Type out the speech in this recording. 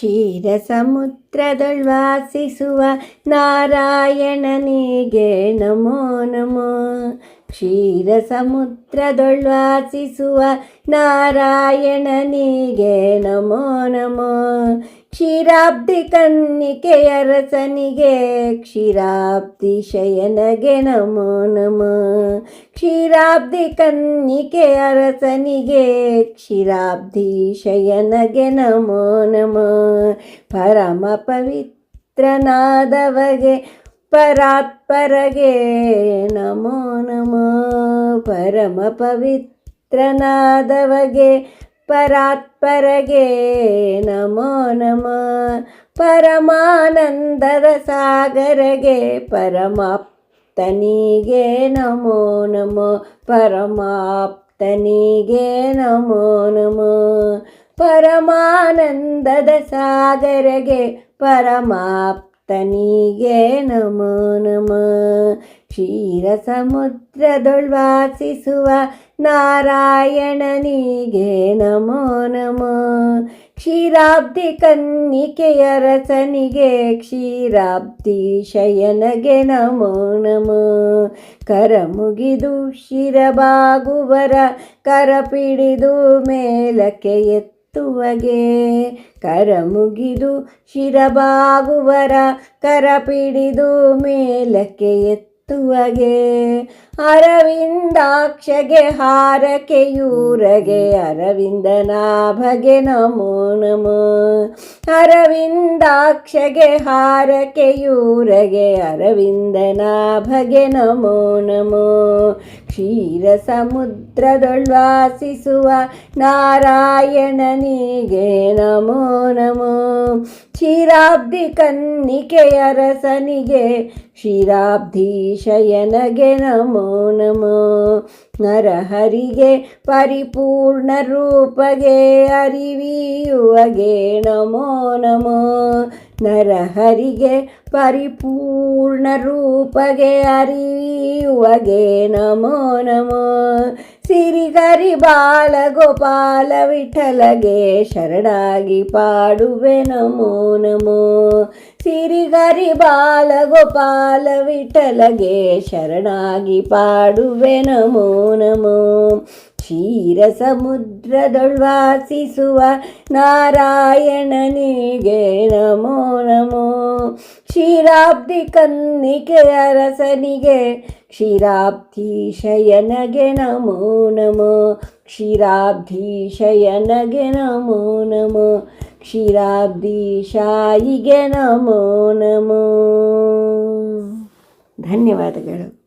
ಕ್ಷೀರ ಸಮುದ್ರದೊಳ್ವಾಸಿಸುವ ನಾರಾಯಣನಿಗೆ ನಮೋ ನಮೋ. ಕ್ಷೀರ ಸಮುದ್ರದೊಳ್ವಾಸಿಸುವ ನಾರಾಯಣನಿಗೆ ನಮೋ ನಮೋ. ಕ್ಷೀರಾಬ್ಧಿ ಕನ್ನಿಕೆಯ ರಸನಿಗೆ ಕ್ಷೀರಾಬ್ಧಿ ಶಯನಗೆ ನಮೋ ನಮೋ ಕ್ಷೀರಾಬ್ಧಿ ಕನ್ನಿಕೆಯ ರಸನಿಗೆ ಕ್ಷೀರಾಬ್ಧಿ ಶಯನಗೆ ನಮೋ ನಮೋ ಪರಮ ಪವಿತ್ರನಾದವಗೆ ಪರಾತ್ಪರಗೆ ನಮೋ ನಮೋ ಪರಮ ಪವಿತ್ರನಾದವಗೆ ಪರಾತ್ಪರಗೆ ನಮೋ ನಮೋ ಪರಮಾನಂದದ ಸಾಗರಗೆ ಪರಮಾಪ್ತನಿಗೆ ನಮೋ ನಮೋ ಪರಮಾಪ್ತನಿಗೆ ನಮೋ ನಮೋ ಪರಮಾನಂದದ ಸಾಗರಗೆ ಪರಮಾಪ್ತನಿಗೆ ನಮೋ ನಮೋ ಕ್ಷೀರ ಸಮುದ್ರದೊಳ್ವಾಸಿಸುವ ನಾರಾಯಣನಿಗೆ ನಮೋ ನಮೋ. ಕ್ಷೀರಾಬ್ಧಿ ಕನ್ನಿಕೆಯ ರಸನಿಗೆ ಕ್ಷೀರಾಬ್ಧಿ ಶಯನಗೆ ನಮೋ ನಮೋ. ಕರ ಮುಗಿದು ಶಿರಬಾಗುವರ ಕರ ಪಿಡಿದು ಮೇಲಕ್ಕೆ ಎತ್ತುವಗೆ. ಕರ ಮುಗಿದು ಶಿರಬಾಗುವರ ಕರ ಪಿಡಿದು ಮೇಲಕ್ಕೆ ಎತ್ತುವಗೆ ಅರವಿಂದಾಕ್ಷಗೆ ಹಾರಕೆಯೂರಗೆ, ಅರವಿಂದನಾಭಗೆ ನಮೋ ನಮೋ ಅರವಿಂದಾಕ್ಷಗೆ ಹಾರಕೆಯೂರಗೆ, ಅರವಿಂದನಾಭಗೆ ನಮೋ ನಮೋ ಕ್ಷೀರ ಸಮುದ್ರದೊಳ್ವಾಸಿಸುವ ನಾರಾಯಣನಿಗೆ ನಮೋ ನಮೋ ಕ್ಷೀರಾಬ್ಧಿ ಕನ್ನಿಕೆಯ ರಸನಿಗೆ ಶಯನಗೆ ನಮೋ ನಮೋ. ನರಹರಿಗೆ ಪರಿಪೂರ್ಣ ರೂಪಗೆ ಅರಿವಿಯುವಗೆ ನಮೋ ನಮೋ. ನರಹರಿಗೆ ಪರಿಪೂರ್ಣ ರೂಪಗೆ ಅರಿಯುವಗೆ ನಮೋ ನಮೋ. ಸಿರಿಗರಿ ಬಾಲ ಗೋಪಾಲ ವಿಠಲಗೆ ಶರಣಾಗಿ ಪಾಡುವೆ ನಮೋ ನಮೋ. ಸಿರಿಗರಿ ಬಾಲ ಗೋಪಾಲ ವಿಠಲಗೆ ಶರಣಾಗಿ ಪಾಡುವೆ ನಮೋ ನಮೋ. ಕ್ಷೀರ ಸಮುದ್ರದೊಳ್ವಾಸಿಸುವ ನಾರಾಯಣನಿಗೆ ನಮೋ ನಮೋ. ಕ್ಷೀರಾಬ್ಧಿ ಕನ್ನಿಕೆಯ ರಸನಿಗೆ ಕ್ಷೀರಾಬ್ಧಿ ಶಯನಗೆ ನಮೋ ನಮೋ ಕ್ಷೀರಾಬ್ಧಿ ಶಯನಗೆ ನಮೋ ನಮೋ, ಕ್ಷೀರಾಬ್ಧೀಶಾಯಿಗೆ ನಮೋ ನಮೋ. ಧನ್ಯವಾದಗಳು.